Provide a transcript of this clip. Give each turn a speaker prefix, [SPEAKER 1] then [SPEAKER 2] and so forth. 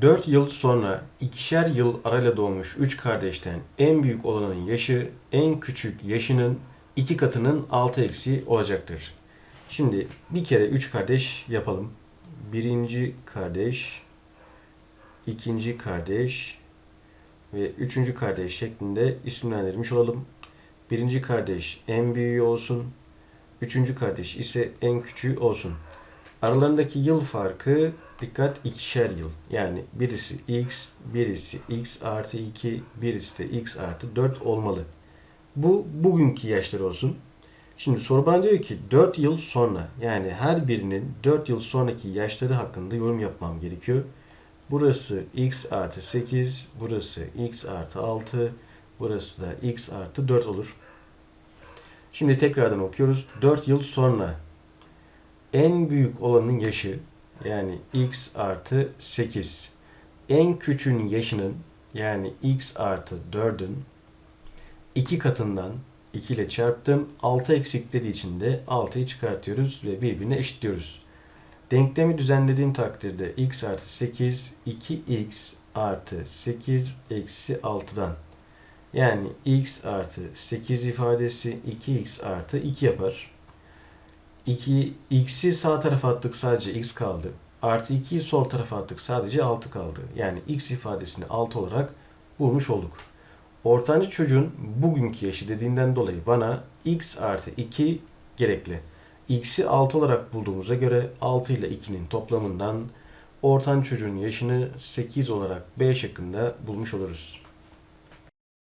[SPEAKER 1] 4 yıl sonra ikişer yıl arayla doğmuş 3 kardeşten en büyük olanın yaşı en küçük yaşının iki katının 6 eksi olacaktır. Şimdi bir kere 3 kardeş yapalım. Birinci kardeş, ikinci kardeş ve üçüncü kardeş şeklinde isimlendirmiş olalım. Birinci kardeş en büyüğü olsun. Üçüncü kardeş ise en küçüğü olsun. Aralarındaki yıl farkı dikkat ikişer yıl. Yani birisi x, birisi x artı 2, birisi de x artı 4 olmalı. Bu bugünkü yaşları olsun. Şimdi soru bana diyor ki 4 yıl sonra yani her birinin 4 yıl sonraki yaşları hakkında yorum yapmam gerekiyor. Burası x artı 8, burası x artı 6, burası da x artı 4 olur. Şimdi tekrardan okuyoruz. 4 yıl sonra en büyük olanın yaşı yani x artı 8 en küçüğün yaşının yani x artı 4'ün 2 katından 2 ile çarptım. 6 eksikleri için de 6'yı çıkartıyoruz ve birbirine eşitliyoruz. Denklemi düzenlediğim takdirde x artı 8 2x artı 8 eksi 6'dan yani x artı 8 ifadesi 2x artı 2 yapar. 2, x'i sağ tarafa attık sadece x kaldı. Artı 2'yi sol tarafa attık sadece 6 kaldı. Yani x ifadesini 6 olarak bulmuş olduk. Ortancı çocuğun bugünkü yaşı dediğinden dolayı bana x artı 2 gerekli. x'i 6 olarak bulduğumuza göre 6 ile 2'nin toplamından ortancı çocuğun yaşını 8 olarak B şıkkında bulmuş oluruz.